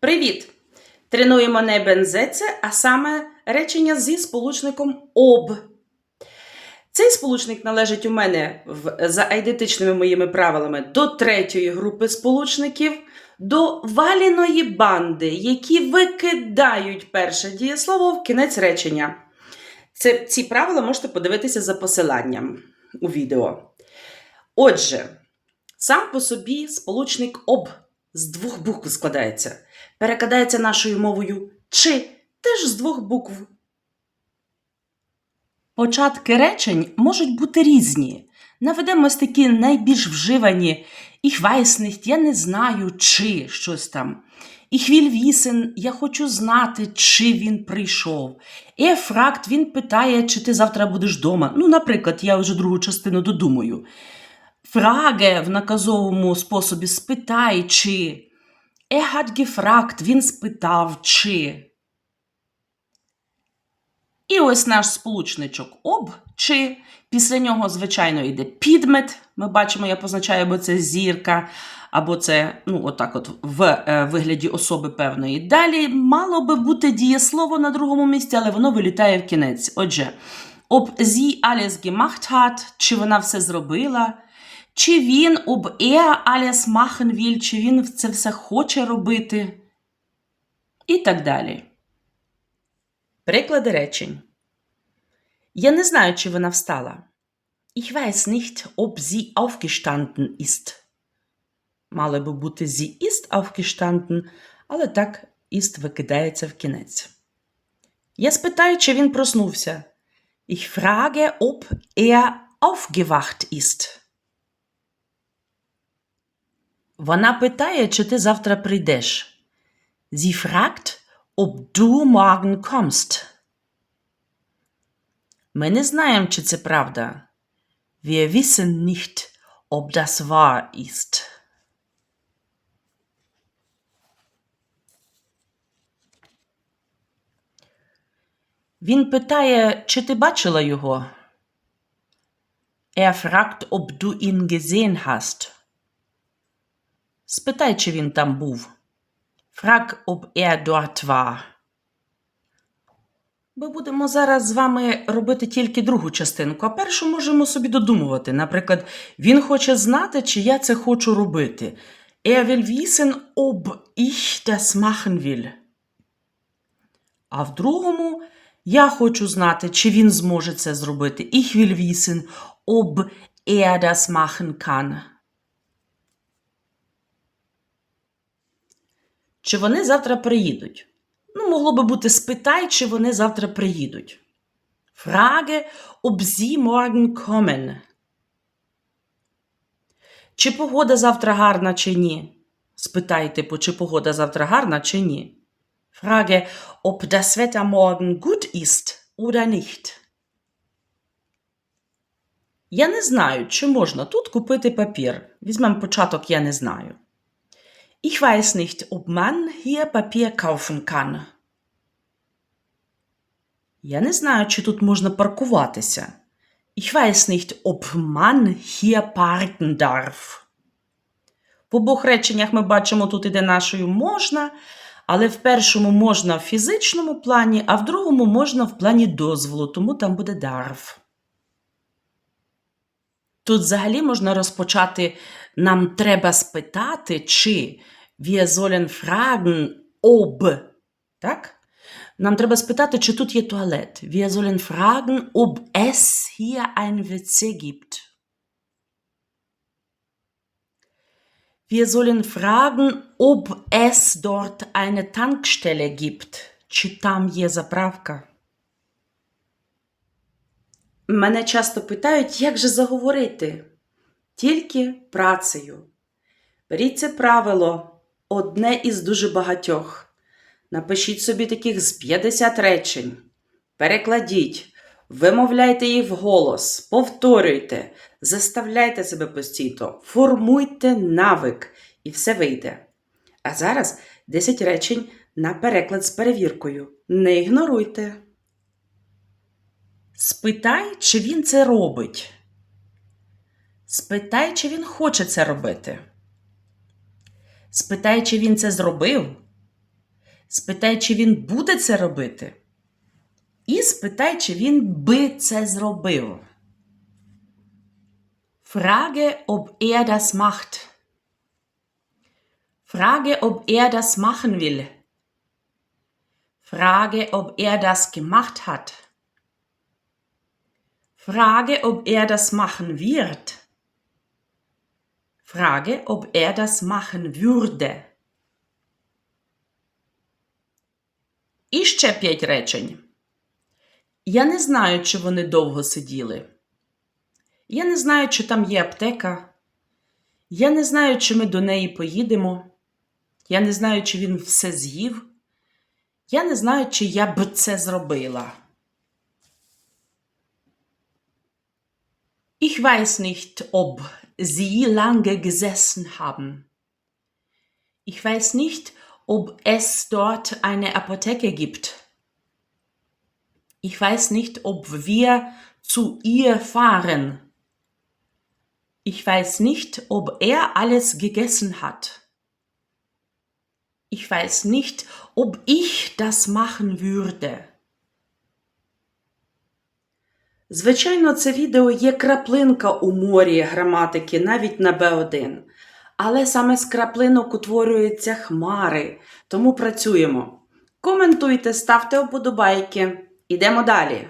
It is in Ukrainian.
Привіт! Тренуємо не бензеце, а саме речення зі сполучником об. Цей сполучник належить у мене в, за айдентичними моїми правилами до третьої групи сполучників, до валіної банди, які викидають перше дієслово в кінець речення. Це, ці правила можете подивитися за посиланням у відео. Отже, сам по собі сполучник об з двох букв складається. Перекладається нашою мовою чи теж з двох букв. Початки речень можуть бути різні. Наведемо ось такі найбільш вживані «Ich weiß nicht», я не знаю, чи щось там. «Ich will wissen», я хочу знати, чи він прийшов. «Er fragt», він питає, чи ти завтра будеш вдома. Ну, наприклад, я вже другу частину додумаю. Фраге в наказовому способі спитай, чи. Er hat gefragt, він спитав, чи. І ось наш сполучничок об чи. Після нього, звичайно, йде підмет. Ми бачимо, я позначаю, або це зірка, або це, ну, отак, от в е, вигляді особи певної. Далі мало би бути дієслово на другому місці, але воно вилітає в кінець. Отже, об sie alles gemacht hat, чи вона все зробила, чи він об alles machen will, чи він це все хоче робити, і так далі. Приклади речень. Я не знаю, чи вона встала. Ich weiß nicht, ob sie aufgestanden ist. Мало би бути sie ist aufgestanden, але так ist викидається в кінець. Я спитаю, чи він проснувся. Ich frage, ob er aufgewacht ist. Вона питає, чи ти завтра прийдеш. Sie fragt, ob du morgen kommst. Ми не знаємо, чи це правда. Wir wissen nicht, ob das wahr ist. Він питає, чи ти бачила його? Er fragt, ob du ihn gesehen hast. Спитай, чи він там був. Frag, ob er dort war. Ми будемо зараз з вами робити тільки другу частинку, а першу можемо собі додумувати. Наприклад, він хоче знати, чи я це хочу робити. Er will wissen, ob ich das machen will. А в другому я хочу знати, чи він зможе це зробити. Ich will wissen, ob er das machen kann. Чи вони завтра приїдуть? Ну, могло би бути спитай, чи вони завтра приїдуть. Frage, ob sie morgen kommen. Чи погода завтра гарна, чи ні? Спитай, типу, чи погода завтра гарна, чи ні. Frage, ob das Wetter morgen gut ist oder nicht. Я не знаю, чи можна тут купити папір. Візьмемо початок, я не знаю. Ich weiß nicht, ob man hier Papier kaufen kann. Я не знаю, чи тут можна паркуватися. Ich weiß nicht, ob man hier parken darf. В обох реченнях ми бачимо, тут іде нашою можна, але в першому можна в фізичному плані, а в другому можна в плані дозволу, тому там буде darf. Тут взагалі можна розпочати нам треба спитати, чи wir sollen fragen, ob. Так? Нам треба спитати, чи тут є туалет. Wir sollen fragen, ob es hier ein WC gibt. Wir sollen fragen, ob es dort eine Tankstelle gibt. Чи там є заправка? Мене часто питають, як же заговорити? Тільки працею. Беріть це правило одне із дуже багатьох. Напишіть собі таких з 50 речень. Перекладіть, вимовляйте їх вголос, повторюйте, заставляйте себе постійно, формуйте навик, і все вийде. А зараз 10 речень на переклад з перевіркою. Не ігноруйте. Спитай, чи він це робить. Спитай, чи він хоче це робити. Спитай, чи він це зробив. Спитай, чи він буде це робити. І спитай, чи він би це зробив. Frage, ob er das macht. Frage, ob er das machen will. Frage, ob er das gemacht hat. Frage, ob er das machen wird. Frage, ob er das machen würde. І ще п'ять речень. Я не знаю, чи вони довго сиділи. Я не знаю, чи там є аптека. Я не знаю, чи ми до неї поїдемо. Я не знаю, чи він все з'їв. Я не знаю, чи я б це зробила. Ich weiß nicht, ob Sie lange gesessen haben. Ich weiß nicht, ob es dort eine Apotheke gibt. Ich weiß nicht, ob wir zu ihr fahren. Ich weiß nicht, ob er alles gegessen hat. Ich weiß nicht, ob ich das machen würde. Звичайно, це відео є краплинка у морі граматики навіть на Б1. Але саме з краплинок утворюються хмари, тому працюємо. Коментуйте, ставте вподобайки. Ідемо далі.